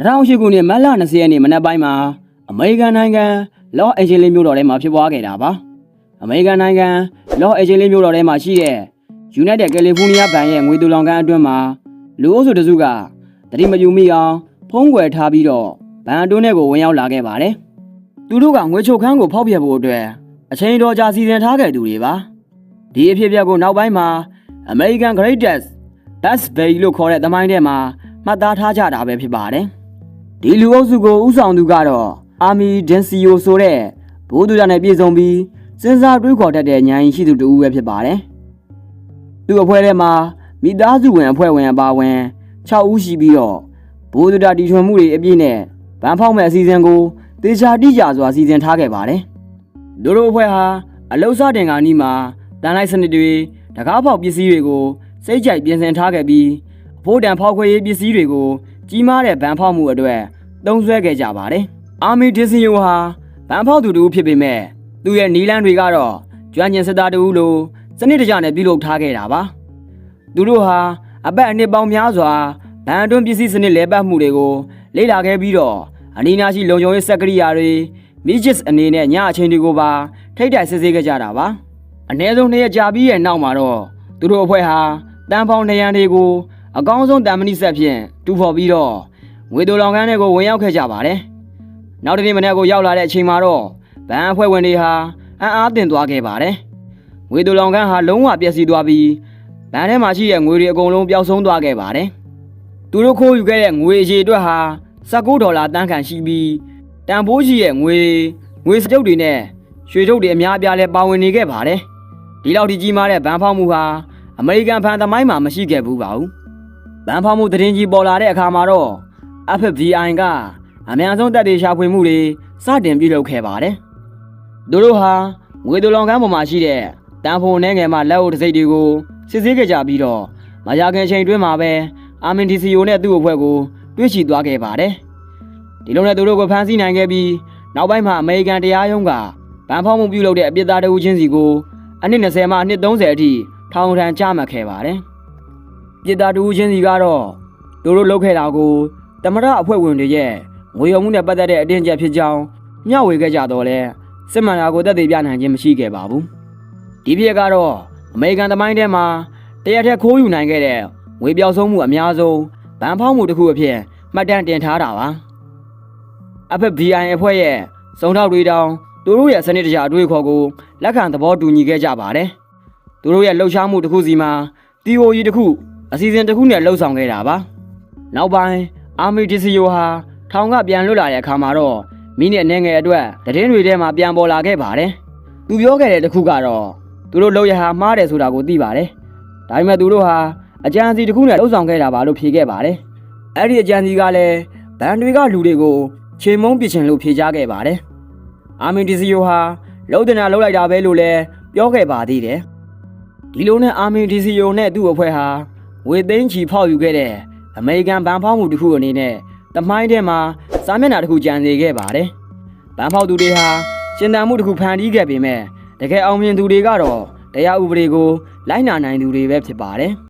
2008ခုနှစ်မတ်လ20ရက်နေ့မနက်ပိုင်းမှာအမေရိကန်နိုင်ငံလော့အန်ဂျယ်လစ်မြို့တော်ထဲမှာဖြစ်ပွားခဲ့တာပါအမေရိကန်နိုင်ငံလော့အန်ဂျယ်လစ်မြို့တော်ထဲမှာရှိတဲ့ United California ဘဏ်ရဲ့ငွေတူလောင်ကန်အတွင်းမှာလူအုပ်စုတစုကတတိမယူမိအောင်ဖုံးကွယ်ထားပြီးတော့ဘဏ်အတွင်းထဲကိုဝင်ရောက်လာခဲ့ပါတယ်သူတို့ကငွေချုပ်ခန်းကိုဖောက်ပြဖို့အတွက်အချိန်တော်ကြာစီစဉ်ထားခဲ့သူတွေပါဒီအဖြစ်အပျက်ကိုနောက်ပိုင်းမှာ American Greatest Best Bay လို့ခေါ်တဲ့သမိုင်းထဲမှာမှတ်သားထားကြတာပဲဖြစ်ပါတယ်။ ဒီလူအုပ်စုကိုဥဆောင်သူကတော့အာမီဒင်စီယိုဆိုတဲ့ဘိုးသူရနဲ့ပြည်စုံပြီးစဉ်းစားတွေးခေါ်တတ်တဲ့ဉာဏ်ရှိသူတူပဲဖြစ်ပါတယ်။သူ့အဖွဲ့ထဲမှာမိသားစုဝင်အဖွဲ့ဝင်အပါအဝင်6ဦးရှိပြီးတော့ဘိုးသူရတီထွင်မှုတွေအပြည့်နဲ့ဗန်ဖောက်မဲ့အစီအစဉ်ကိုတေချာတိကျစွာစီစဉ်ထားခဲ့ပါတယ်။တို့တို့အဖွဲ့ဟာအလုစတင်ကနီးမှာတန်လိုက်စနစ်တွေတကားပေါက်ပစ္စည်းတွေကိုစိတ်ကြိုက်ပြင်ဆင်ထားခဲ့ပြီးအဖို့တန်ဖောက်ခွေရေးပစ္စည်းတွေကို ကြီးမားတဲ့ဗန်ဖောက်မှုအတွက်သုံးစွဲခဲ့ကြပါတယ်။အာမီဒစ်စင်ယိုဟာဗန်ဖောက်သူတူဖြစ်ပေမဲ့သူ့ရဲ့နီလန်းတွေကတော့ကျွမ်းကျင်စစ်သားတူလို့စနစ်တကျနဲ့ပြုလုပ်ထားခဲ့တာပါ။သူတို့ဟာအပတ်အနှစ်ပေါင်းများစွာဗန်အတွင်းပစ္စည်းစနစ်လဲပတ်မှုတွေကိုလေ့လာခဲ့ပြီးတော့အနီးနားရှိလုံခြုံရေးစက်ကရိယာတွေမိဂျစ်အနေနဲ့ညအချိန်တွေကိုပါထိတ်တိုက်စစ်ဆေးခဲ့ကြတာပါ။အ ਨੇ ဆုံးနှစ်ရက်ကြာပြီးရဲ့နောက်မှာတော့သူတို့အဖွဲ့ဟာတန်ဖောင်းနေရန်တွေကို အကောင်းဆုံးတန်မဏိဆက်ဖြင့်တူဖော်ပြီးတော့ငွေတိုလောင်ကန်းတွေကိုဝင်ရောက်ခဲ့ကြပါတယ်။နောက်တစ်နေ့မနေ့ကိုရောက်လာတဲ့အချိန်မှာတော့ဗန်အဖွဲ့ဝင်တွေဟာအံ့အားသင့်သွားခဲ့ပါတယ်။ငွေတိုလောင်ကန်းဟာလုံးဝပျက်စီးသွားပြီးဗန်ထဲမှာရှိတဲ့ငွေတွေအကုန်လုံးပျောက်ဆုံးသွားခဲ့ပါတယ်။သူတို့ခိုးယူခဲ့တဲ့ငွေအရေအတွက်ဟာ19ဒေါ်လာတန်းခန့်ရှိပြီးတန်ဖိုးရှိရဲ့ငွေငွေစကြုပ်တွေနဲ့ရွှေထုတ်တွေအများအပြားလဲပါဝင်နေခဲ့ပါတယ်။ဒီလောက်ထိကြီးမားတဲ့ဗန်ဖောက်မှုဟာအမေရိကန်ဖန်သမိုင်းမှာမရှိခဲ့ဘူးပါဘူး။ ဗန်ဖောက်မှုသတင်းကြီးပေါ်လာတဲ့အခါမှာတော့ FBI ကအများဆုံးတပ်တွေရှာဖွေမှုတွေစတင်ပြုလုပ်ခဲ့ပါတယ်။သူတို့ဟာငွေတူလောင်ကမ်းပေါ်မှာရှိတဲ့တန်ဖိုနှဲငယ်မှလက်အုပ်တစ်စိတ်တွေကိုစစ်ဆေးခဲ့ကြပြီးတော့မရခင်ချိန်တွင်းမှာပဲအာမင်တီစီယိုနဲ့သူ့အဖွဲ့ကိုတွေ့ရှိသွားခဲ့ပါတယ်။ဒီလိုနဲ့သူတို့ကိုဖမ်းဆီးနိုင်ခဲ့ပြီးနောက်ပိုင်းမှာအမေရိကန်တရားရုံးကဗန်ဖောက်မှုပြုလုပ်တဲ့အပြစ်သားတဦးချင်းစီကိုအနှစ်20မှအနှစ်30အထိထောင်ဒဏ်ချမှတ်ခဲ့ပါတယ်။ ပြစ်သားတဦးချင်းစီကတော့သူတို့လုပ်ခဲ့တာကိုတမရအဖွဲ့ဝင်တွေရဲ့ငွေရုံမှုနဲ့ပတ်သက်တဲ့အတင်းကျပ်ဖြစ်ကြောင်းမျှဝေခဲ့ကြတော့လဲစစ်မှန်တာကိုသက်သေပြနိုင်ခြင်းမရှိခဲ့ပါဘူး။ဒီဖြစ်ကတော့အမေရိကန်သမိုင်းထဲမှာတရက်ထက်ခိုးယူနိုင်ခဲ့တဲ့ငွေပြောက်ဆုံးမှုအများဆုံးဗန်ဖောက်မှုတစ်ခုအဖြစ်မှတ်တမ်းတင်ထားတာပါ။ FBI အဖွဲ့ရဲ့စုံထောက်တွေတောင်သူတို့ရဲ့စနစ်တကျအတွေ့အခေါ်ကိုလက်ခံသဘောတူညီခဲ့ကြပါတယ်။သူတို့ရဲ့လှုပ်ရှားမှုတစ်ခုစီမှာ TOE တစ်ခု အစီအစဉ်တစ်ခုနဲ့လှုပ်ဆောင်ခဲ့တာပါ။နောက်ပိုင်းအာမီဒီစီယိုဟာထောင်ကပြန်လွတ်လာတဲ့အခါမှာတော့မိနစ်အနေငယ်အတွက်တည်င်းတွေထဲမှာပြန်ပေါ်လာခဲ့ပါတယ်။သူပြောခဲ့တဲ့တစ်ခုကတော့သူတို့လောက်ရဟာမှားတယ်ဆိုတာကိုသိပါတယ်။ဒါပေမဲ့သူတို့ဟာအကြံစီတစ်ခုနဲ့လှုပ်ဆောင်ခဲ့တာပါလို့ဖြေခဲ့ပါတယ်။အဲ့ဒီအကြံစီကလည်းဘန်တွေကလူတွေကိုခြေမုံပစ်ချင်လို့ဖြေကြားခဲ့ပါတယ်။အာမင်ဒီစီယိုဟာလှုပ်တင်တာလှုပ်လိုက်တာပဲလို့လည်းပြောခဲ့ပါသေးတယ်။ဒီလိုနဲ့အာမင်ဒီစီယိုနဲ့သူ့အဖွဲ့ဟာ ဝေသိန်းချီဖောက်ယူခဲ့တဲ့အမေရိကန်ဗန်ဖောက်မှုတစ်ခုအနေနဲ့တမိုင်းထဲမှာစာမျက်နှာတစ်ခုကြံစေခဲ့ပါတယ်။ဗန်ဖောက်သူတွေဟာရှင်သန်မှုတစ်ခုဖန်တီးခဲ့ပေမဲ့တကယ်အောင်မြင်သူတွေကတော့တရားဥပဒေကိုလိုက်နာနိုင်သူတွေပဲဖြစ်ပါတယ်။